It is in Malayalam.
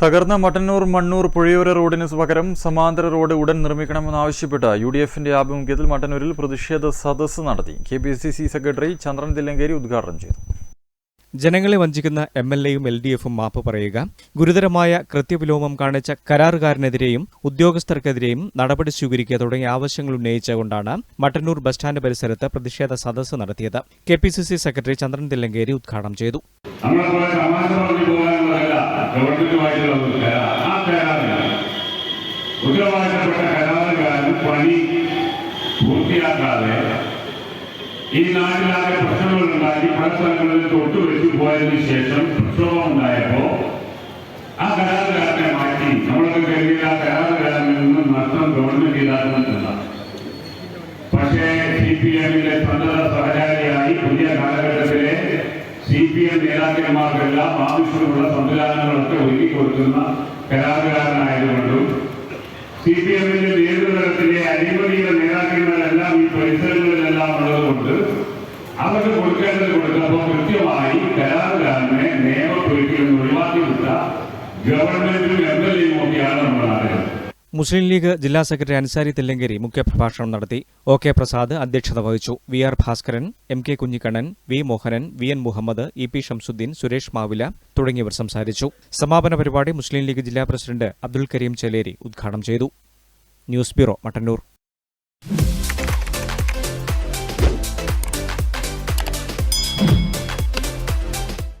തകർന്ന മട്ടന്നൂർ മണ്ണൂർ പുഴയോര റോഡിന് പകരം സമാന്തര റോഡ് ഉടൻ നിർമ്മിക്കണമെന്നാവശ്യപ്പെട്ട് യു ഡി എഫിന്റെ ആഭിമുഖ്യത്തിൽ മട്ടന്നൂരിൽ പ്രതിഷേധ സദസ്സ് നടത്തി. K P C C secretary Chandran Thillankeri ഉദ്ഘാടനം ചെയ്തു. ജനങ്ങളെ വഞ്ചിക്കുന്ന എം എൽ എയും എൽ ഡി എഫും മാപ്പ് പറയുക ഗുരുതരമായ കൃത്യവിലോമം കാണിച്ച കരാറുകാരനെതിരെയും ഉദ്യോഗസ്ഥർക്കെതിരെയും നടപടി സ്വീകരിക്കുക തുടങ്ങിയ ആവശ്യങ്ങൾ ഉന്നയിച്ചുകൊണ്ടാണ് മട്ടന്നൂർ ബസ് സ്റ്റാൻഡ് പരിസരത്ത് പ്രതിഷേധ സദസ്സ് നടത്തിയത്. K P C C secretary Chandran Thillankeri ഉദ്ഘാടനം ചെയ്തു. ഗവൺമെന്റുമായിട്ടുള്ള ഒരു കരാർ ആ കരാറിന് ഉത്തരവാദിത്തപ്പെട്ട കരാറുകാരൻ പണി പൂർത്തിയാക്കാതെ ഈ നാട്ടിലാകെ പ്രശ്നങ്ങൾ ഉണ്ടാക്കി പല സ്ഥലങ്ങളിൽ തൊട്ടുവെച്ചു പോയതിനു ശേഷം പ്രക്ഷോഭം ഉണ്ടായപ്പോ ആ കരാറുകാരനെ മാറ്റി നമ്മളൊക്കെ കരുതിയ ആ കരാറുകാരനിൽ നിന്നും നഷ്ടം ഗവൺമെന്റ് ഈടാക്കുന്നില്ല പക്ഷേ സി പി എമ്മിന്റെ സന്നദ്ധ സഹചാരിയായി എം നേതാക്കന്മാർക്കെല്ലാം ആവശ്യമുള്ള സംവിധാനങ്ങളൊക്കെ ഒരുക്കി കൊടുക്കുന്ന കരാറുകാരനായതുകൊണ്ടും സി പി എമ്മിന്റെ നേതൃത്വത്തിലെ അഴിമതിയുടെ നേതാക്കന്മാരെല്ലാം ഈ പരിസരങ്ങളിലെല്ലാം ഉള്ളതുകൊണ്ട് അവർക്ക് കൊടുക്കേണ്ടത് കൊടുക്കുമ്പോൾ കൃത്യമായി നിയമപ്പെടുത്തി നിന്ന് ഒഴിവാക്കി വിട്ട ഗവൺമെന്റും എം എൽ എയും ഒക്കെയാണ് മുസ്ലിം ലീഗ് ജില്ലാ സെക്രട്ടറി അൻസാരി തില്ലങ്കേരി മുഖ്യപ്രഭാഷണം നടത്തി ഒ കെ പ്രസാദ് അധ്യക്ഷത വഹിച്ചു. V R Bhaskaran M K Kunhikannan V Mohanan V N Muhammad E P Shamsuddin Suresh Mavila തുടങ്ങിയവർ സംസാരിച്ചു. സമാപന പരിപാടി മുസ്ലിം ലീഗ് ജില്ലാ പ്രസിഡന്റ് അബ്ദുൽ കരീം ചെലേരി ഉദ്ഘാടനം ചെയ്തു. News bureau Mattannur.